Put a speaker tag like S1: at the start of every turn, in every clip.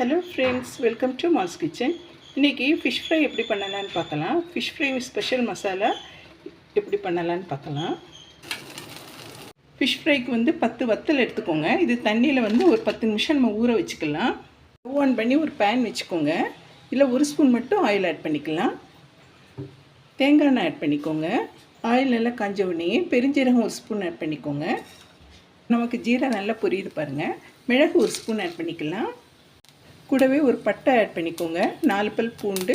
S1: Hello friends welcome to mass kitchen இன்றைக்கி fish fry எப்படி பண்ணலான்னு பார்க்கலாம். ஃபிஷ் ஃப்ரை ஸ்பெஷல் மசாலா எப்படி பண்ணலான்னு பார்க்கலாம். ஃபிஷ் ஃப்ரைக்கு வந்து பத்து வத்தல் எடுத்துக்கோங்க. இது தண்ணியில் வந்து ஒரு பத்து நிமிஷம் நம்ம ஊற வச்சுக்கலாம். ஆன் பண்ணி ஒரு பேன் வச்சுக்கோங்க. இல்லை ஒரு ஸ்பூன் மட்டும் ஆயில் ஆட் பண்ணிக்கலாம். தேங்காய் எண்ணெய் ஆட் பண்ணிக்கோங்க. ஆயில் நல்லா காஞ்ச உடனே பெருஞ்சீரகம் ஒரு ஸ்பூன் ஆட் பண்ணிக்கோங்க. நமக்கு ஜீரா நல்லா பொரியுது பாருங்கள் மிளகு ஒரு ஸ்பூன் ஆட் பண்ணிக்கலாம். கூடவே ஒரு பட்டை ஆட் பண்ணிக்கோங்க. நாலு பல் பூண்டு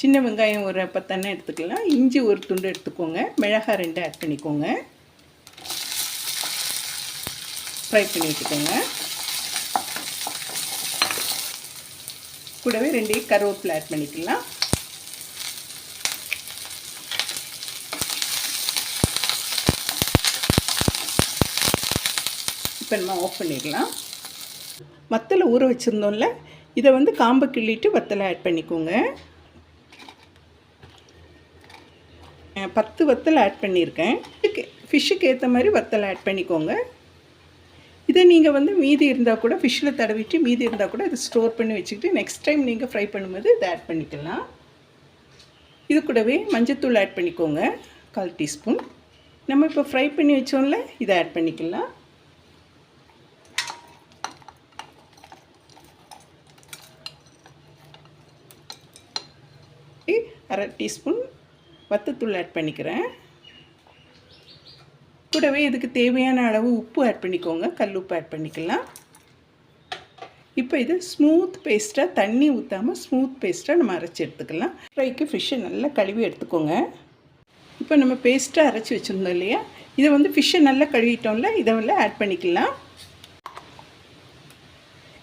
S1: சின்ன வெங்காயம் ஒரு பத்தெண்ணெய் எடுத்துக்கலாம். இஞ்சி ஒரு துண்டு எடுத்துக்கோங்க. மிளகாய் ரெண்டு ஆட் பண்ணிக்கோங்க. ஃப்ரை பண்ணி வச்சுக்கோங்க. கூடவே ரெண்டே கருவேப்பிலை ஆட் பண்ணிக்கலாம். இப்போ நம்ம ஆஃப் பண்ணிடலாம். மத்தில் ஊற வச்சுருந்தோம்ல இதை வந்து காம்பை கிள்ளிட்டு வத்தலை ஆட் பண்ணிக்கோங்க. பத்து வத்தல் ஆட் பண்ணியிருக்கேன். ஃபிஷ்ஷுக்கு ஏற்ற மாதிரி வத்தல் ஆட் பண்ணிக்கோங்க. இதை நீங்கள் வந்து மீதி இருந்தால் கூட ஃபிஷ்ஷில் தடவிட்டு மீதி இருந்தால் கூட இதை ஸ்டோர் பண்ணி வச்சுக்கிட்டு நெக்ஸ்ட் டைம் நீங்கள் ஃப்ரை பண்ணும்போது இதை ஆட் பண்ணிக்கலாம். இது கூடவே மஞ்சத்தூள் ஆட் பண்ணிக்கோங்க. கால் டீஸ்பூன். நம்ம இப்போ ஃப்ரை பண்ணி வச்சோம்ல இதை ஆட் பண்ணிக்கலாம். அரை டீஸ்பூன் வத்தத்தூள் ஆட் பண்ணிக்கிறேன். கூடவே இதுக்கு தேவையான அளவு உப்பு ஆட் பண்ணிக்கோங்க. கல் உப்பு ஆட் பண்ணிக்கலாம். இப்போ இது ஸ்மூத் பேஸ்ட்டாக தண்ணி ஊற்றாமல் ஸ்மூத் பேஸ்ட்டாக நம்ம அரைச்சி எடுத்துக்கலாம். ஃப்ரைக்கு ஃபிஷ்ஷை நல்லா கழுவி எடுத்துக்கோங்க. இப்போ நம்ம பேஸ்ட்டாக அரைச்சி வச்சுருந்தோம் இல்லையா? இதை வந்து ஃபிஷ்ஷை நல்லா கழுவிட்டோம்ல இதை வந்து ஆட் பண்ணிக்கலாம்.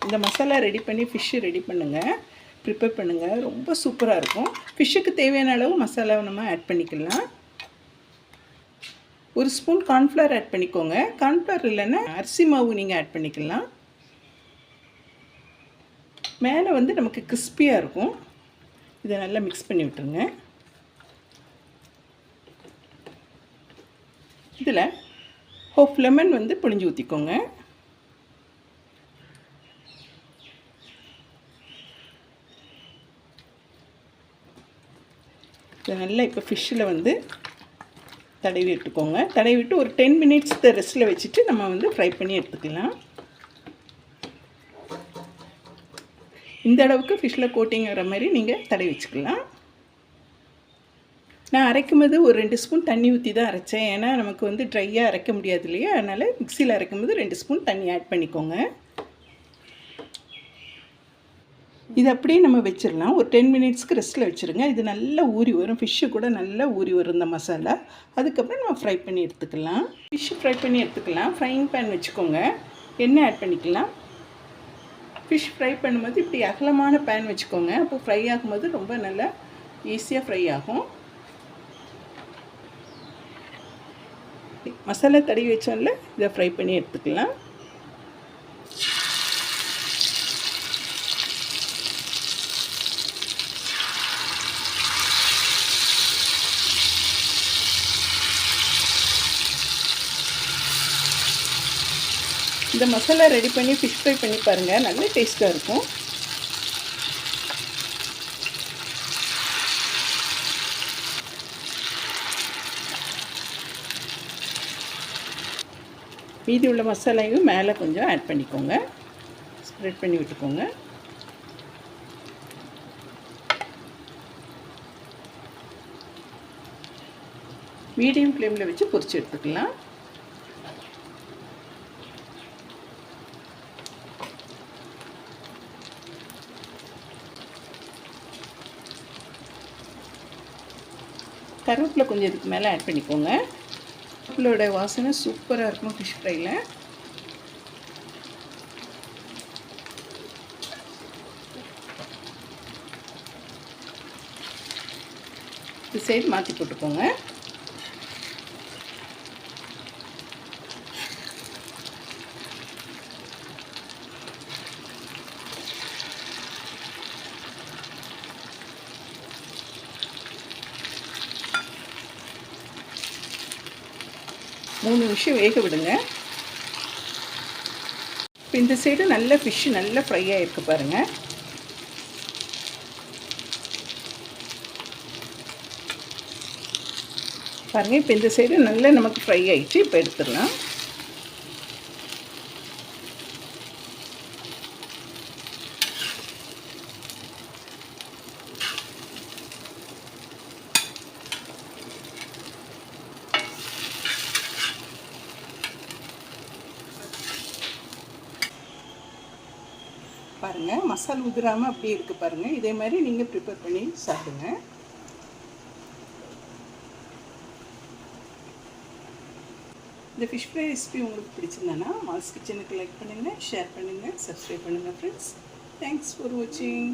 S1: இந்த மசாலா ரெடி பண்ணி ஃபிஷ்ஷு ரெடி பண்ணுங்கள் ப்ரிப்பேர் பண்ணுங்கள் ரொம்ப சூப்பராக இருக்கும். ஃபிஷ்ஷுக்கு தேவையான அளவு மசாலாவை நம்ம ஆட் பண்ணிக்கலாம். ஒரு ஸ்பூன் கார்ன்ஃப்ளவர் ஆட் பண்ணிக்கோங்க. கார்ன்ஃப்ளவர் இல்லைன்னா அரிசி மாவு நீங்கள் ஆட் பண்ணிக்கலாம். மேலே வந்து நமக்கு கிறிஸ்பியாக இருக்கும். இதை நல்லா மிக்ஸ் பண்ணி விட்டுருங்க. இதில் ஹோப் லெமன் வந்து புழிஞ்சு ஊற்றிக்கோங்க இதை நல்லா இப்போ ஃபிஷ்ஷில் வந்து தடவி விட்டுக்கோங்க தடவி விட்டு ஒரு டென் மினிட்ஸ் ரெஸ்ட்டில் வச்சுட்டு நம்ம வந்து ஃப்ரை பண்ணி எடுத்துக்கலாம். இந்த அளவுக்கு ஃபிஷ்ஷில் கோட்டிங்கிற மாதிரி நீங்கள் தடவி வச்சுக்கலாம். நான் அரைக்கும் போது ஒரு ரெண்டு ஸ்பூன் தண்ணி ஊற்றி தான் அரைச்சேன். ஏன்னா நமக்கு வந்து ட்ரையாக அரைக்க முடியாது இல்லையா? அதனால் மிக்சியில் அரைக்கும் போது ரெண்டு ஸ்பூன் தண்ணி ஆட் பண்ணிக்கோங்க. இது அப்படியே நம்ம வச்சிடலாம். ஒரு டென் மினிட்ஸ்க்கு ரெஸ்ட்டில் வச்சுருங்க. இது நல்லா ஊறி வரும். ஃபிஷ்ஷு கூட நல்லா ஊறி வரும் இந்த மசாலா. அதுக்கப்புறம் நம்ம ஃப்ரை பண்ணி எடுத்துக்கலாம். ஃபிஷ்ஷு ஃப்ரை பண்ணி எடுத்துக்கலாம். ஃப்ரைங் பேன் வச்சுக்கோங்க. எண்ணெய் ஆட் பண்ணிக்கலாம். ஃபிஷ் ஃப்ரை பண்ணும்போது இப்படி அகலமான பேன் வச்சுக்கோங்க. அப்போ ஃப்ரை ஆகும்போது ரொம்ப நல்லா ஈஸியாக ஃப்ரை ஆகும். மசாலா தடவி வச்சோம்ல இதை ஃப்ரை பண்ணி எடுத்துக்கலாம். இந்த மசாலா ரெடி பண்ணி ஃபிஷ் ஃப்ரை பண்ணி பாருங்கள் நல்ல டேஸ்ட்டாக இருக்கும். மீதி உள்ள மசாலையும் மேலே கொஞ்சம் ஆட் பண்ணிக்கோங்க. ஸ்ப்ரெட் பண்ணி விட்டுக்கோங்க. மீடியம் ஃப்ளேமில் வச்சு பொரிச்சு எடுத்துக்கலாம். கருவேப்பிலை கொஞ்சம் இதுக்கு மேலே ஆட் பண்ணிக்கோங்க. கருவேப்பிலோட வாசனை சூப்பராக இருக்கும் ஃபிஷ் ஃப்ரையில் இது சைடு மாற்றி போட்டுக்கோங்க. மூணு நிமிஷம் வேக விடுங்க. இப்போ இந்த சைடு நல்ல ஃபிஷ்ஷு நல்லா ஃப்ரை ஆகிருக்கு பாருங்கள் பாருங்கள் இப்போ இந்த சைடு நல்லா நமக்கு ஃப்ரை ஆகிட்டு இப்போ எடுத்துடலாம். பாருங்கள் மசால் உதிராமல் அப்படியே இருக்குது பாருங்கள் இதே மாதிரி நீங்கள் ப்ரிப்பேர் பண்ணி சாப்பிடுங்க. இந்த ஃபிஷ் ஃப்ரை ரெசிபி உங்களுக்கு பிடிச்சிருந்தானா மால்ஸ் கிச்சனுக்கு லைக் பண்ணுங்கள் ஷேர் பண்ணுங்கள் சப்ஸ்கிரைப் பண்ணுங்கள் ஃப்ரெண்ட்ஸ் தேங்க்ஸ் ஃபார் வாட்சிங்